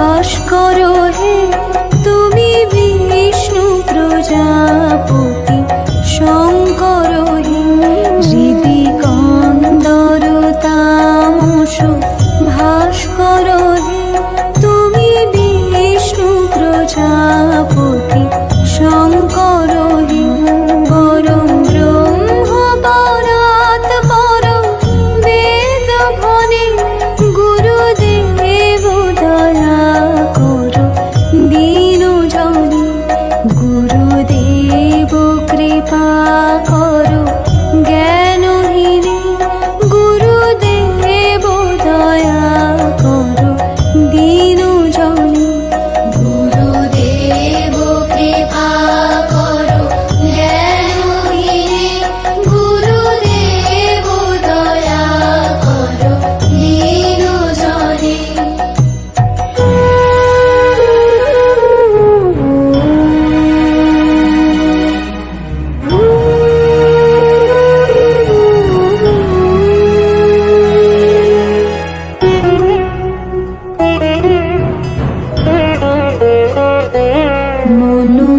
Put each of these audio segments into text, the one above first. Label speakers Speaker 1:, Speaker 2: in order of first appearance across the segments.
Speaker 1: উদ্ধাস করো হে তুমি বিষ্ণু প্রজাপতি, শঙ্কর হে হৃদি কন্দর তামস ভাস্কর হে তুমি বিষ্ণু প্রজাপতি, শঙ্কর হে মনো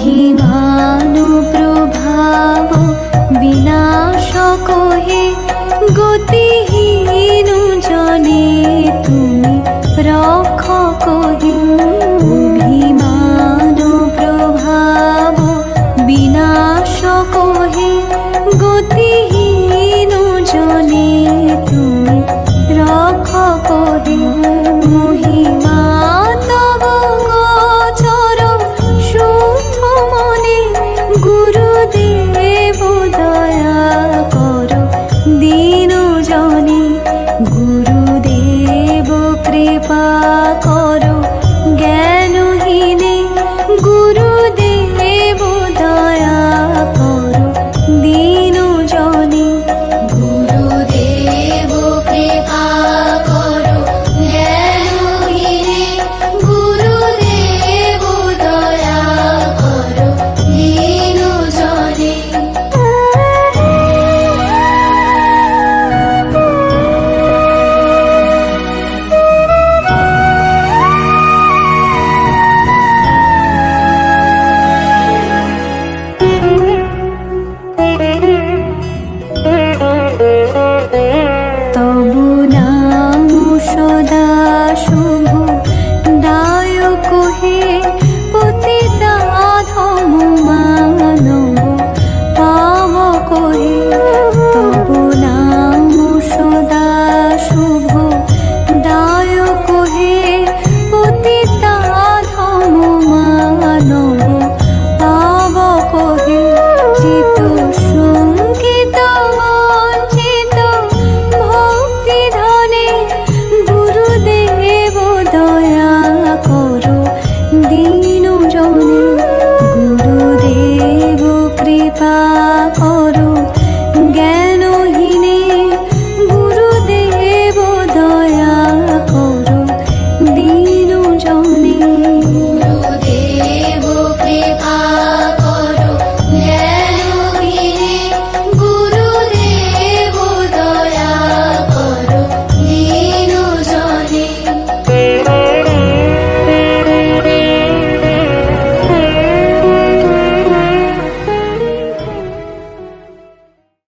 Speaker 1: মহিমানুপ্রভাব বিনাশ কহে গতি